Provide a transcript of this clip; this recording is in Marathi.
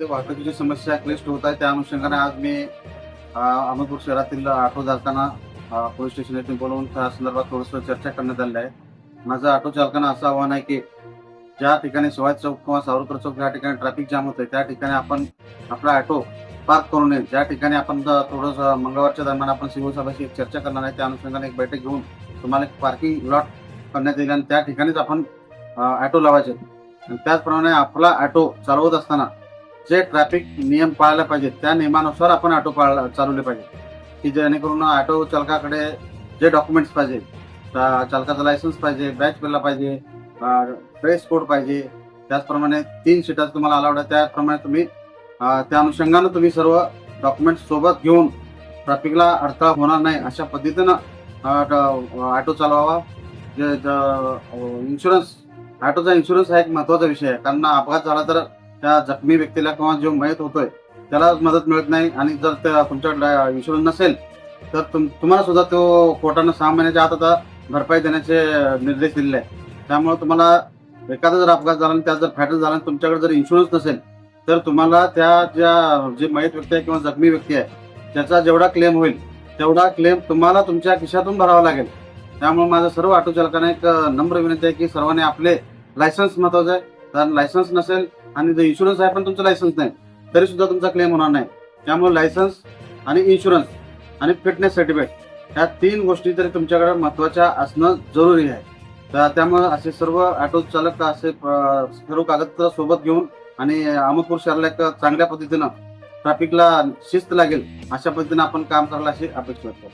ते वाहतुकीची समस्या क्लिष्ट होत आहे. त्या अनुषंगाने आज मी अहमदपूर शहरातील ऑटो चालकांना पोलीस स्टेशन येथे बोलवून त्या संदर्भात थोडस चर्चा करण्यात आली आहे. माझं ऑटो चालकांना असं आव्हान आहे की ज्या ठिकाणी शिवाय चौक किंवा सावरकर चौक या ठिकाणी ट्रॅफिक जाम होते त्या ठिकाणी आपण आपला ऑटो पार्क करू नये. ज्या ठिकाणी आपण थोडंसं मंगळवारच्या दरम्यान आपण सिव्हिल साहेबांशी एक चर्चा करणार आहे त्या अनुषंगाने एक बैठक घेऊन तुम्हाला एक पार्किंग लॉट करण्यात येईल आणि त्या ठिकाणीच आपण ऑटो लावायचे. आणि त्याचप्रमाणे आपला ऑटो चालवत असताना जे ट्रॅफिक नियम पाळले पाहिजेत त्या नियमानुसार आपण ऑटो पाळ चालवले पाहिजे की जेणेकरून ऑटो चालकाकडे जे डॉक्युमेंट्स पाहिजे चालकाचा लायसन्स पाहिजे बॅच बिल्ला पाहिजे ड्रेस कोड पाहिजे त्याचप्रमाणे तीन सीटात तुम्हाला अलाउड आहे त्याप्रमाणे तुम्ही त्या अनुषंगानं तुम्ही सर्व डॉक्युमेंट्स सोबत घेऊन ट्रॅफिकला अडथळा होणार नाही अशा पद्धतीनं ऑटो चालवावा. जे इन्शुरन्स ऑटोचा इन्शुरन्स हा एक महत्त्वाचा विषय आहे. कारण अपघात झाला तर त्या जखमी व्यक्तीला किंवा जो मयत होतोय त्याला मदत मिळत नाही. आणि जर त्या तुमच्याकडे इन्शुरन्स नसेल तर तुम तुम्हाला सुद्धा तो कोर्टानं सहा महिन्याच्या आत आता भरपाई देण्याचे निर्देश दिलेले आहेत. त्यामुळे तुम्हाला एखादा जर अपघात झाला आणि त्यात जर फॅटल झाला तुमच्याकडे जर इन्शुरन्स नसेल तर तुम्हाला त्या ज्या जे मयत व्यक्ती आहे किंवा जखमी व्यक्ती आहे त्याचा जेवढा क्लेम होईल तेवढा क्लेम तुम्हाला तुमच्या खिशातून भरावा लागेल. त्यामुळे माझं सर्व ऑटो चालकांना एक नम्र विनंती आहे की सर्वांनी आपले लायसन्स महत्वाचं आहे. कारण लायसन्स नसेल आणि जर इन्शुरन्स आहे पण तुमचं लायसन्स नाही तरी सुद्धा तुमचा क्लेम होणार नाही. त्यामुळे लायसन्स आणि इन्शुरन्स आणि फिटनेस सर्टिफिकेट ह्या तीन गोष्टी तरी तुमच्याकडे महत्त्वाच्या असणं जरुरी आहे. तर त्यामुळे असे सर्व ऑटो चालक असे सर्व कागदपत्र सोबत घेऊन आणि अहमदपूर शहराला एक चांगल्या पद्धतीनं ट्रॅफिकला शिस्त लागेल अशा पद्धतीनं आपण काम करायला अशी अपेक्षा करतो.